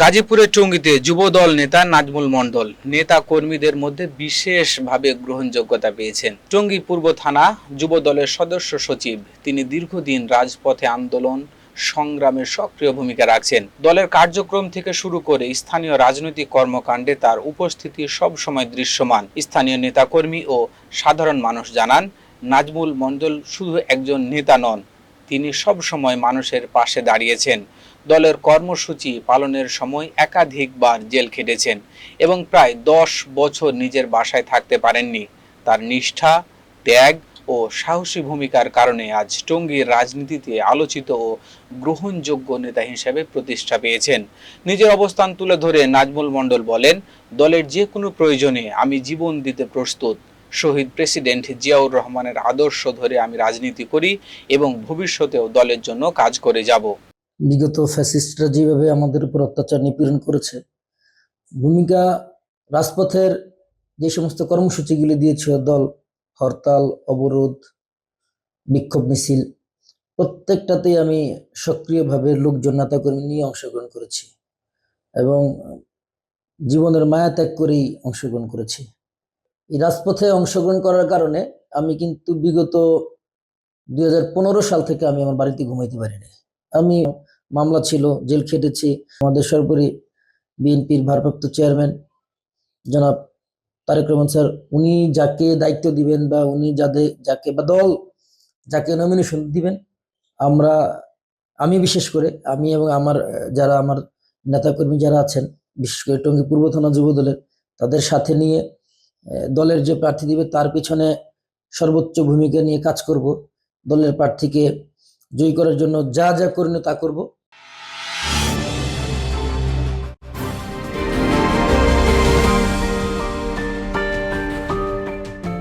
গাজীপুরের টঙ্গীতে যুবদল নেতা নাজমুল মণ্ডল, নেতা কর্মীদের মধ্যে বিশেষভাবে গ্রহণযোগ্যতা পেয়েছেন। টঙ্গী পূর্ব থানা যুবদলের সদস্য সচিব, তিনি দীর্ঘদিন রাজপথে আন্দোলন, সংগ্রামে সক্রিয় ভূমিকা রাখছেন। দলের কার্যক্রম থেকে শুরু করে স্থানীয় রাজনৈতিক কর্মকাণ্ডে তার উপস্থিতি সবসময় দৃশ্যমান। স্থানীয় নেতাকর্মী ও সাধারণ মানুষ জানান, নাজমুল মণ্ডল শুধু একজন নেতা নন তিনি সবসময় মানুষের পাশে দাঁড়িয়েছেন। দলের কর্মসূচি পালনের সময় একাধিকবার জেল খেটেছেন এবং প্রায় দশ বছর নিজের বাসায় থাকতে পারেননি। তার নিষ্ঠা, ত্যাগ ও সাহসী ভূমিকার কারণে আজ টঙ্গীর রাজনীতিতে আলোচিত ও গ্রহণযোগ্য নেতা হিসেবে প্রতিষ্ঠা পেয়েছেন। নিজের অবস্থান তুলে ধরে নাজমুল মণ্ডল বলেন, দলের যে কোনো প্রয়োজনে আমি জীবন দিতে প্রস্তুত। শহীদ প্রেসিডেন্ট জিয়াউর রহমানের আদর্শ ধরে আমি রাজনীতি করি এবং ভবিষ্যতেও দলের জন্য কাজ করে যাব। বিগত ফ্যাসিস্টরা যেভাবে আমাদের উপর অত্যাচার নিপীড়ন করেছে, ভূমিকা রাজপথের যে সমস্ত কর্মসূচিগুলি দিয়েছিল দল, হরতাল, অবরোধ, বিক্ষোভ মিছিল, প্রত্যেকটাতেই আমি সক্রিয়ভাবে লোকজন, নেতাকর্মী নিয়ে অংশগ্রহণ করেছি এবং জীবনের মায়া ত্যাগ করেই অংশগ্রহণ করেছি। এই রাজপথে অংশগ্রহণ করার কারণে আমি কিন্তু বিগত দুই হাজার পনেরো সাল থেকে আমি আমার বাড়িতে ঘুমাইতে পারিনি। আমি মামলা ছিল, জেল খেটেছি। আমাদের সর্বোপরি বিএনপির ভারপ্রাপ্ত চেয়ারম্যান জনাব তারেক রহমান স্যার, উনি যাকে দায়িত্ব দিবেন বা উনি যাদের যাকে বা দল যাকে নমিনেশন দিবেন, আমরা, আমি বিশেষ করে, আমি এবং আমার, যারা আমার নেতাকর্মী যারা আছেন, বিশেষ করে টঙ্গী পূর্ব থানা যুব দলের তাদের সাথে নিয়ে দলের যে প্রার্থী দিবে তার পিছনে সর্বোচ্চ ভূমিকা নিয়ে কাজ করব। দলের প্রার্থীকে জয়ী করার জন্য যা যা করণীয় তা করব।